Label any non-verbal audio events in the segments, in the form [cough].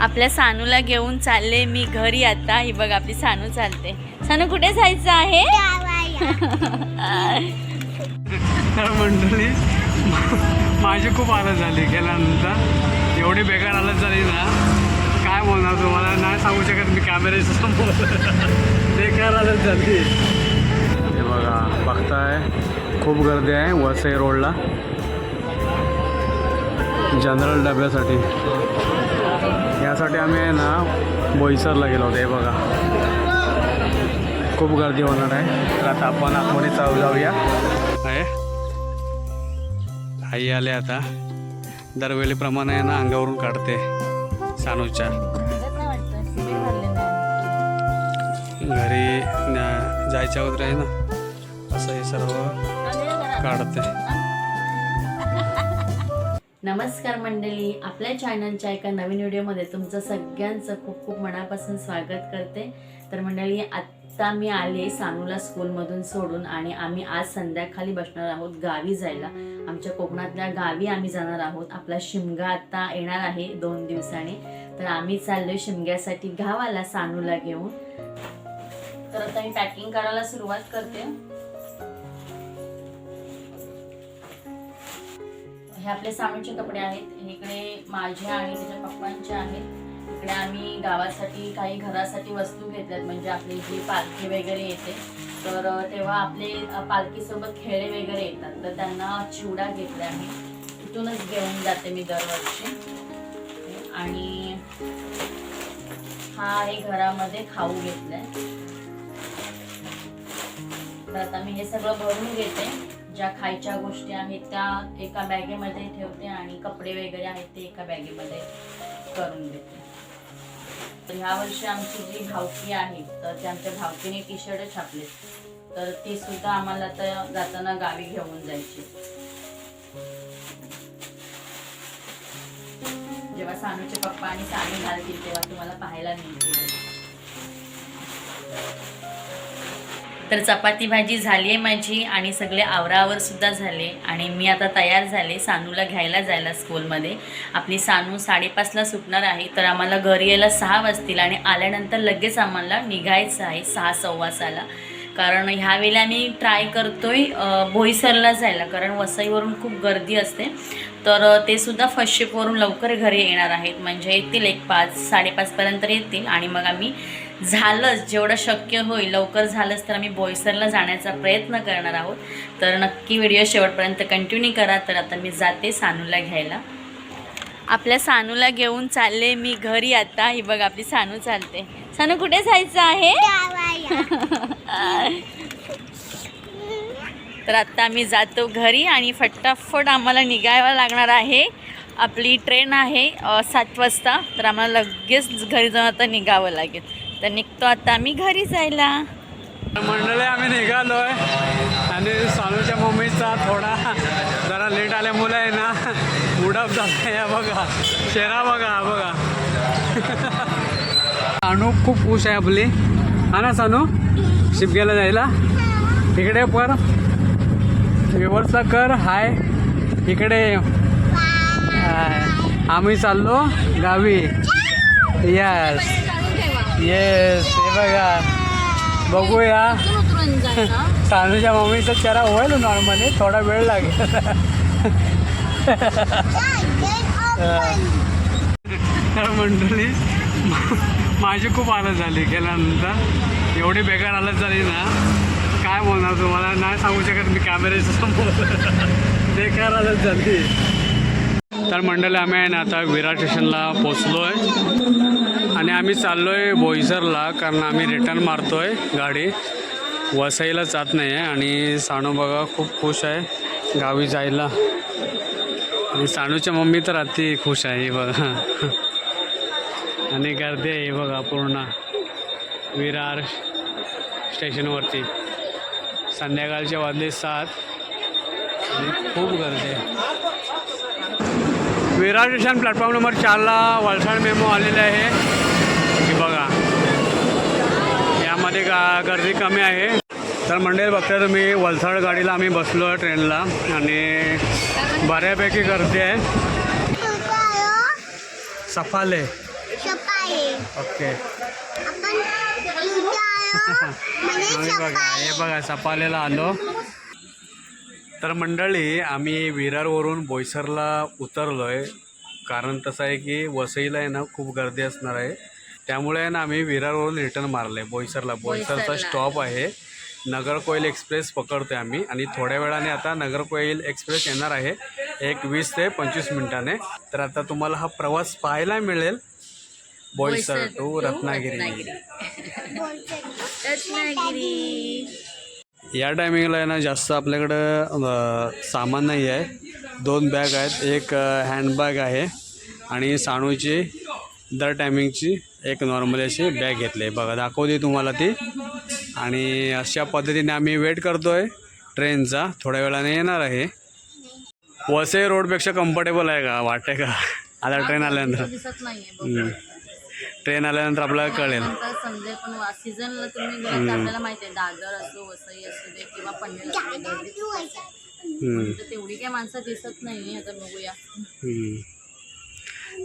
आपल्या सानूला घेऊन चालले मी घरी आता. ही बघ आपली सानू चालते. सानू कुठे जायचं आहे? मंडळी माझी खूप हालत झाली गेल्यानंतर. एवढी बेकार आलं झाली ना. काय बोलणार तुम्हाला? नाही सांगू शकत मी कॅमेऱ्याच्या समोर. बेकार आलं झाली. हे बघा बघताय खूप गर्दी आहे वसई रोडला. जनरल डब्यासाठी. यासाठी आम्ही आहे ना बोईसरला गेलो होतो हे बघा. खूप गर्दी होणार आहे. तर आता आपण आतमध्ये चालू जाऊया. आहे. आई आले आता. दरवेळीप्रमाणे आहे ना अंगावरून काढते सानूच्या. घरी जायच्या अगोदर आहे ना असं हे सर्व काढते. नमस्कार मंडळी आपल्या चॅनलच्या एका नवीन व्हिडिओमध्ये तुमचं सगळ्यांचं खूप खूप मनापासून स्वागत करते. तर मंडळी आत्ता मी आले सानूला स्कूलमधून सोडून आणि आम्ही आज संध्याकाळी बसणार आहोत गावी जायला. आमच्या कोकणातल्या गावी आम्ही जाणार आहोत. आपला शिमगा आता येणार आहे दोन दिवसांनी. तर आम्ही चाललोय शिमग्यासाठी गावाला सानूला घेऊन. तर आता मी पॅकिंग करायला सुरुवात करते. हे आपले सामीचे कपडे आहेत. इकडे माझे आणि त्याच्या पप्पांचे आहेत. इकडे आम्ही गावासाठी काही घरासाठी वस्तू घेतल्यात. म्हणजे आपली जी पालखी वगैरे येते. तर तेव्हा आपले पालखीसोबत खेळे वगैरे येतात. तर त्यांना चिवडा घेतला आहे तिथूनच घेऊन जाते मी दरवर्षी. आणि हा आहे घरामध्ये खाऊ घेतलाय. तर आता मी हे सगळं भरून घेते. ज्या खायच्या गोष्टी आहेत त्या एका बॅगेमध्ये ठेवते आणि कपडे वगैरे आहेत ते एका बॅगेमध्ये करून देते. तर ह्या वर्षी आमची जी भावकी आहे तर त्यांच्या आमच्या भावकीने टी शर्ट छापले. तर ती सुद्धा आम्हाला तर जाताना गावी घेऊन जायची. जेव्हा सानूचे पप्पा आणि सानू घालतील तेव्हा तुम्हाला पाहायला मिळतील. तर चपाती भाजी झाली आहे माझी आणि सगळे आवरावरसुद्धा झाले आणि मी आता तयार झाले सानूला घ्यायला जायला स्कूलमध्ये. आपली सानू साडेपाचला सुटणार आहे तर आम्हाला घरी यायला सहा वाजतील आणि आल्यानंतर लगेच आम्हाला निघायचं आहे सहा सव्वा सहाला. कारण ह्यावेळेला आम्ही ट्राय करतोय आहे भोईसरला जायला कारण वसईवरून खूप गर्दी असते. तर ते सुद्धा फर्स्ट शिपवरून लवकर घरी येणार आहेत. म्हणजे येतील एक पाच साडेपाचपर्यंत येतील आणि मग आम्ही झालंच जेवढं शक्य होईल लवकर झालंच तर आम्ही बोईसरला जाण्याचा प्रयत्न करणार आहोत. तर नक्की व्हिडिओ शेवटपर्यंत कंटिन्यू करा. तर आता मी जाते सानूला घ्यायला. आपल्या सानूला घेऊन चालले मी घरी आता. ही बघ आपली सानू चालते. सानू कुठे जायचं आहे? [laughs] तर आता आम्ही जातो घरी आणि फटाफट आम्हाला निघायला लागणार आहे. आपली ट्रेन आहे सात वाजता. तर आम्हाला लगेच घरी जाऊन आता निघावं लागेल. तर निघतो आता आम्ही घरी जायला. मंडळी आम्ही निघालो आहे आणि सानूच्या मम्मीचा थोडा जरा लेट आल्यामुळे आहे ना उडप झाला या बघा शेरा बघा बघा. सानू खूप खुश आहे आपली. हा ना सानू? शिपग्याला जायला? इकडे पर. व्यवस्था कर. हाय. इकडे हाय. आम्ही चाललो गावी. यस येस हे बघा. बघूया. सानूच्या मम्मीचा चेहरा होईल नॉर्मली थोडा वेळ लागेल. तर मंडळी माझी खूप आलत झाली गेल्यानंतर. एवढी बेकार आलत झाली ना. काय बोलणार तुम्हाला? नाही सांगू शकत मी कॅमेऱ्याचं समोर. बेकार आलत झाली. तर मंडळी आम्ही आहे ना आता विरार स्टेशनला पोचलो आहे आणि आम्ही चाललो आहे बोईसरला कारण आम्ही रिटर्न मारतो आहे गाडी. वसईला जात नाही आहे आणि सानू बघा खूप खुश आहे गावी जायला. आणि सानूच्या मम्मी तर अति खुश आहे हे बघा. आणि गर्दी आहे हे बघा पूर्ण. विरार स्टेशनवरती. संध्याकाळचे वाजले सात. आणि खूप गर्दी आहे. विरार स्टेशन प्लॅटफॉर्म नंबर चारला वलसाड मेमो आलेले आहे. हे बघा. यामध्ये गा गर्दी कमी आहे. तर मंडळी बघता तुम्ही वलसाड गाडीला आम्ही बसलो आहे ट्रेनला आणि बऱ्यापैकी गर्दी आहे. सफाले. ओके. [laughs] बघा हे बघा सपालेला आलो. तर मंडळी आम्ही विरारवरून बोईसरला उतरलो आहे कारण तसं आहे की वसईला आहे ना खूप गर्दी असणार आहे. त्यामुळे आहे ना आम्ही विरारवरून रिटर्न मारलं आहे बोईसरला. बोईसरचा. स्टॉप आहे. नगरकोईल एक्सप्रेस पकडतोय आम्ही. आणि थोड्या वेळाने आता नगरकोईल एक्सप्रेस येणार आहे. एक वीस ते पंचवीस मिनिटाने. तर आता तुम्हाला हा प्रवास पाहायला मिळेल. बोईसर टू रत्नागिरी. रत्नागिरी. [laughs] या टायमिंगला आहे ना जास्त आपल्याकडं सामान नाही आहे. दोन बॅग आहेत. एक हँडबॅग आहे. आणि साणूची दर टायमिंगची एक नॉर्मल अशी बॅग घेतली आहे. बघा दाखवते तुम्हाला ती. आणि अशा पद्धतीने आम्ही वेट करतो आहे ट्रेनचा थोड्या वेळाने येणार आहे. वसई रोडपेक्षा कम्फर्टेबल आहे का? वाटते का? आता ट्रेन आल्यानंतर. ट्रेन आल्यानंतर आपल्याला कळेल नंतर समजेल पण सीझनला तुम्ही तर आपल्याला माहिती आहे दादर असो वसई असू दे किंवा पनवेल असू दे गर्दी खूप असते. हम्म. तर तेवढी काय माणसं दिसत नाही आता बघूया हम्म.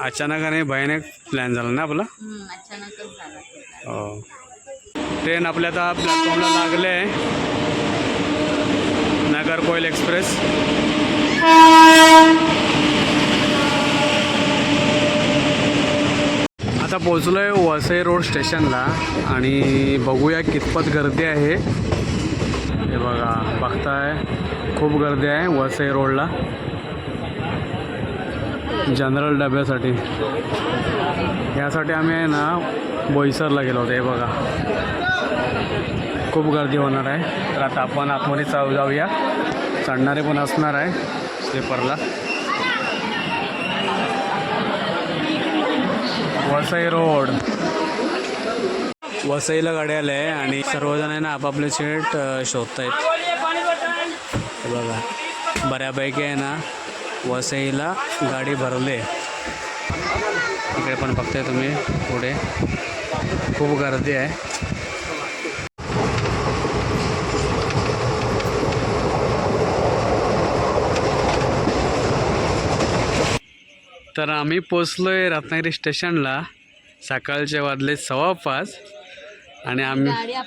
अचानक आणि भयानक प्लॅन झाला ना आपला हम्म, अचानकच झाला ते. हो ट्रेन आपल्या आता प्लॅटफॉर्मला लागले आहे नागरकोईल एक्सप्रेस आता पोचलो आहे वसई रोड स्टेशनला आणि बघूया कितपत गर्दी आहे. हे बघा बघताय खूप गर्दी आहे वसई रोडला. जनरल डब्यासाठी. यासाठी आम्ही आहे ना बोईसरला गेलो होतो हे बघा. खूप गर्दी होणार आहे. तर आता आपण आतमध्ये चालू जाऊया. चढणारे पण असणार आहे. स्लीपरला. वसई रोड. वसईला गाडी आल्या आहे आणि सर्वजण आहे ना आपापले सीट शोधतायत. आहेत बघा बऱ्यापैकी आहे ना वसईला गाडी भरले इकडे पण बघताय तुम्ही पुढे. खूप गर्दी आहे. तर आम्ही पोचलो आहे रत्नागिरी स्टेशनला. सकाळचे वाजले सव्वा पाच. आणि आम्ही आली. हो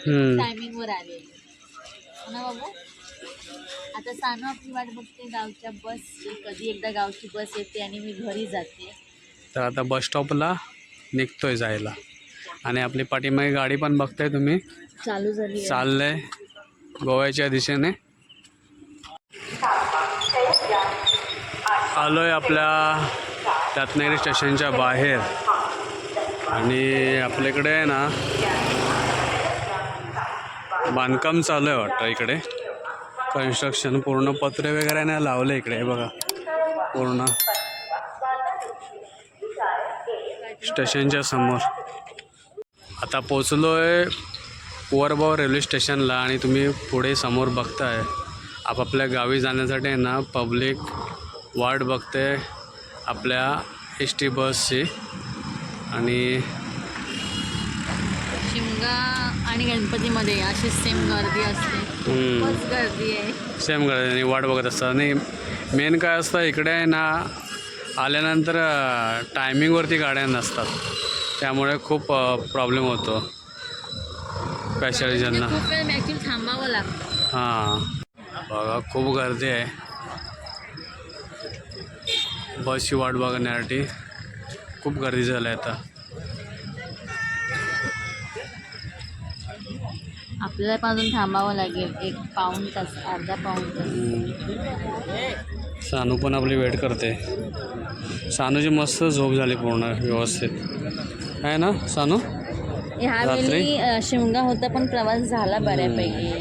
ना बाबू? आता सानू आपली वाट बघते गावच्या बस कधी एकदा गावची बस येते आणि मी घरी जाते. तर आता बस स्टॉपला निघतोय जायला. आणि आपली पाठीमागे गाडी पण बघताय तुम्ही. चालू झाली आहे. चाललंय. गोव्याच्या दिशेने. आलोय आपल्या रत्नागिरी स्टेशनच्या बाहेर. आणि आपल्याकडे आहे ना बांधकाम चालू आहे वाटतं इकडे. कन्स्ट्रक्शन पूर्ण पत्रे वगैरे नाही लावले इकडे बघा. पूर्ण. स्टेशनच्या समोर. आता पोचलो आहे कुवरबाव रेल्वे स्टेशनला आणि तुम्ही पुढे समोर बघताय. आपापल्या गावी जाण्यासाठी आहे ना पब्लिक वाट बघते. आपल्या एस टी बसची. आणि शिमगा आणि गणपतीमध्ये अशी सेम गर्दी असते. खूपच गर्दी आहे. सेम आणि वाट बघत असतात. आणि मेन काय असतं इकडे आहे ना आल्यानंतर टायमिंगवरती गाड्या नसतात. त्यामुळे खूप प्रॉब्लेम होतो. ॲक्च्युली थांबावं लागतं. हां. बघा खूप गर्दी आहे. बसची वाट बघण्यासाठी खूप गर्दी झाली आता. आपल्याला पण अजून थांबावं लागेल. एक पाऊण तास अर्धा पाऊण तास. सानू पण आपली वेट करते. सानूची मस्त झोप झाली पूर्ण व्यवस्थित. आहे ना सानू? ह्यावेळी शिमगा होता पण प्रवास झाला बऱ्यापैकी.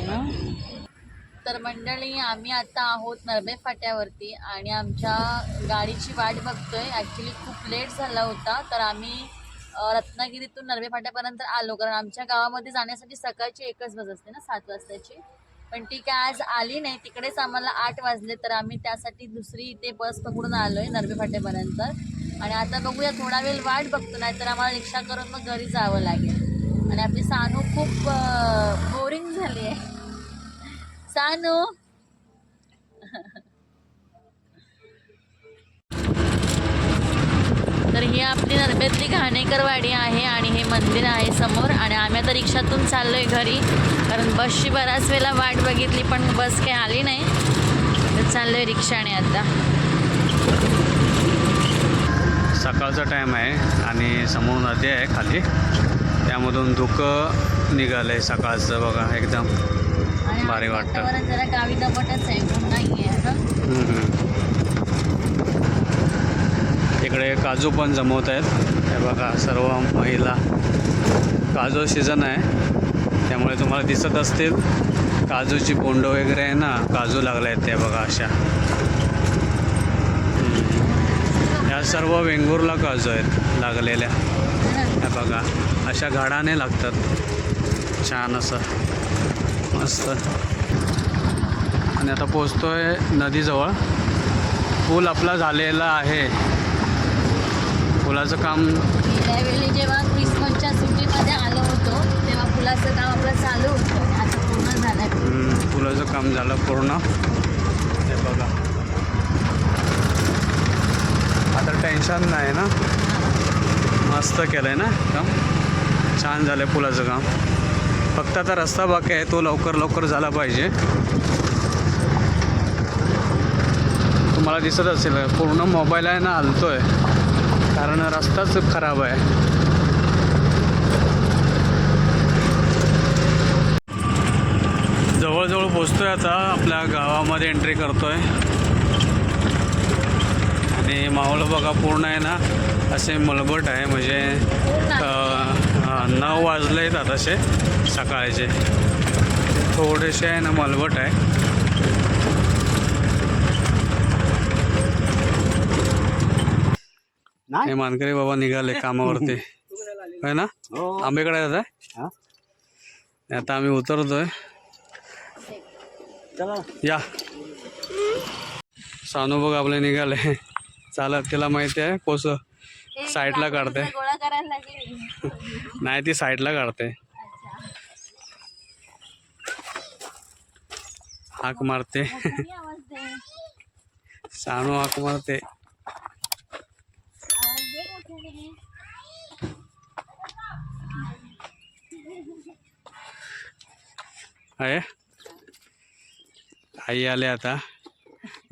तर मंडळी आम्ही आता आहोत नरबे फाट्यावरती आणि आमच्या गाडीची वाट बघतोय. ॲक्च्युली खूप लेट झाला होता तर आम्ही रत्नागिरीतून नरबे फाट्यापर्यंत आलो. कारण आमच्या गावामध्ये जाण्यासाठी सकाळची एकच बस असते ना सात वाजताची. पण ती काय आज आली नाही. तिकडेच आम्हाला आठ वाजले तर आम्ही त्यासाठी दुसरी इथे बस पकडून आलो आहे नरबे फाट्यापर्यंत. आणि आता बघूया थोडा वेळ वाट बघतो नाही तर आम्हाला रिक्षा करून मग घरी जावं लागेल. आणि आपली सानू खूप बोरिंग झाली आहे. सानू [laughs] तर ही आपली नरबेतली घाणेकरवाडी आहे आणि हे मंदिर आहे समोर. आणि आम्ही आता रिक्षातून चाललोय घरी. कारण बसची बराच वेळेला वाट बघितली पण बस काही आली नाही. तर चाललोय रिक्षाने आता. सकाळचा टाईम आहे आणि समोर नदी आहे खाली. त्यामधून धुकं निघालं आहे सकाळचं बघा एकदम. भारी वाटतं. वातावरण जरा गावी दपटच आहे ऊन नाही आहे हं. हम्म. इकडे काजू पण जमवत आहेत हे बघा सर्व महिला काजू सीझन आहे त्यामुळे तुम्हाला दिसत असतील काजूची बोंड वगैरे आहे ना काजू लागले आहेत ते बघा अशा हम्म. या सर्व वेंगुर्ला काजू आहेत लागलेल्या बघा अशा घाडाने लागतात छान असं मस्त. आणि आता पोचतोय नदीजवळ. पूल आपला झालेला आहे. पुलाचं काम त्यावेळी जेव्हा क्रिसमसच्या सुट्टीमध्ये आलो होतो तेव्हा फुलाचं काम आपलं चालू होतं. आता पूर्ण झालं आहे हम्म, पुलाचं काम झालं पूर्ण. हे बघा. आता टेन्शन नाही ना? मस्त केलं आहे ना? काम छान झालं आहे पुलाचं काम. फक्त आता रस्ता बाकी आहे तो लवकर लवकर झाला पाहिजे. तुम्हाला दिसत असेल पूर्ण मोबाईल आहे ना हलतो आहे कारण रस्ताच खराब आहे. जवळजवळ पोचतोय आता आपल्या गावामध्ये एंट्री करतोय. आणि माहोल बघा पूर्ण आहे ना असे मलबट आहे म्हणजे नऊ वाजले आहेत आताशे. सकाळचे. थोडेसे आहे ना मलबट आहे. हे मानकरी बाबा निघाले कामावरती. आहे ना? आंबेकडे येत आहे आता आम्ही उतरतोय. या. सानू बघ आपले निघाले. चालत तिला माहिती आहे कोस साईडला काढते. गोळा करायला लागली. नाही ती साईडला काढते. हाक मारते. सानू हाक मारते. आहे आई आले आता.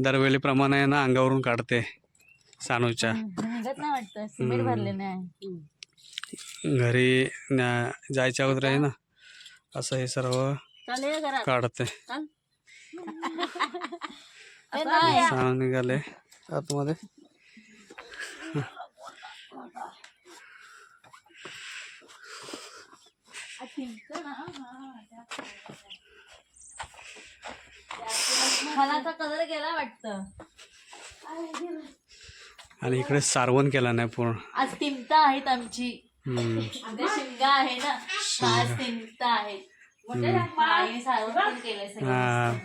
दरवेळीप्रमाणे आहे ना अंगावरून काढते सानूच्या. घरी जायच्या अगोदर आहे ना असं हे सर्व काढते. [laughs] सानू निघाले. आतमध्ये. कलर गेला वाटतं. आणि इकडे सारवण केला नाही पूर्ण. आज तिमता आहेत आमची. शिमगा आहे ना. आज तिमता आहेत. आईने सारवण केलंय सगळं.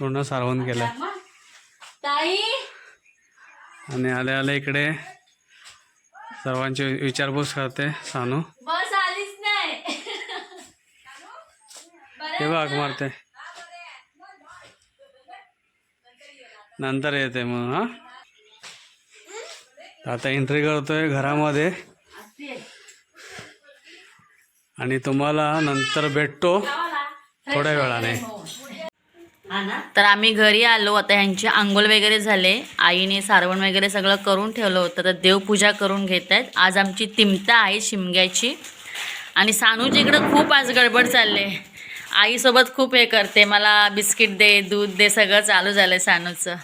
पूर्ण सारवण केलं ताई. आणि आले आले इकडे. सर्वांची विचारपूस करते सानू. बस आलीच नाही. ते बघ मारते. नंतर येते मग हा? आता एंट्री करतोय घरामध्ये. आणि तुम्हाला नंतर भेटतो थोड्या वेळाने. तर आम्ही घरी आलो. आता ह्यांची आंघोळ वगैरे झाले. आईने सारवण वगैरे सगळं करून ठेवलं होतं. तर देवपूजा करून घेत आहेत आज आमची तिमता आहे शिमग्याची. आणि सानूची इकडं खूप आज गडबड चालले आईसोबत खूप हे करते. मला बिस्किट दे दूध दे सगळं चालू झालं आहे सानूचं.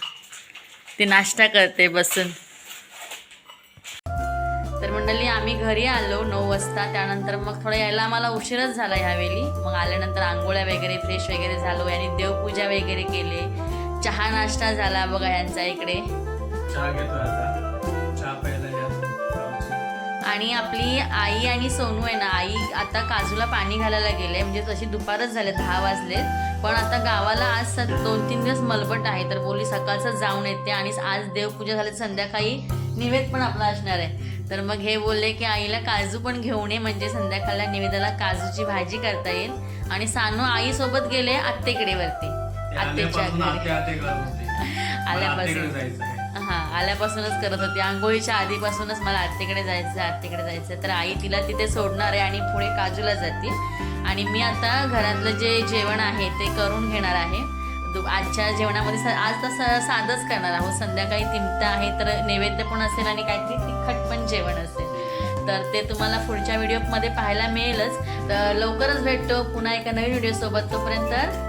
ती नाश्ता करते बसून. आम्ही घरी आलो नऊ वाजता. त्यानंतर मग थोडं यायला आम्हाला उशीरच झाला ह्यावेळी. मग आल्यानंतर आंघोळ्या वगैरे फ्रेश वगैरे झालो आणि देवपूजा वगैरे केले. चहा नाश्ता झाला बघा यांचा इकडे. आणि आपली आई आणि सोनू आहे ना आई आता काजूला पाणी घालायला गेले. म्हणजे तशी दुपारच झाले दहा वाजले पण आता गावाला आज स दोन तीन दिवस मलबट आहे. तर बोली सकाळचं जाऊन येते आणि आज देवपूजा झाली संध्याकाळी निवेद पण आपला असणार आहे. तर मग हे बोलले की आईला काजू पण घेऊन ये म्हणजे संध्याकाळला निवेदाला काजूची भाजी करता येईल. आणि सानू आईसोबत गेले आत्तेकडे वरती आत्तेच्या आल्यापासून [laughs] हां आल्यापासूनच करत होती. आंघोळीच्या आधीपासूनच मला आत्तेकडे जायचं आत्तेकडे जायचं तर आई तिला तिथे सोडणार आहे आणि पुढे काजूला जाते. आणि मी आता घरातलं जे जेवण आहे ते करून घेणार आहे. आजच्या जेवणामध्ये आज तसं साधंच करणार आहोत. संध्याकाळी तिमतं आहे तर नैवेद्य पण असेल आणि काहीतरी तिखट पण जेवण असेल तर ते तुम्हाला पुढच्या व्हिडिओमध्ये पाहायला मिळेलच. तर लवकरच भेटतो पुन्हा एका नवीन व्हिडिओसोबत तोपर्यंत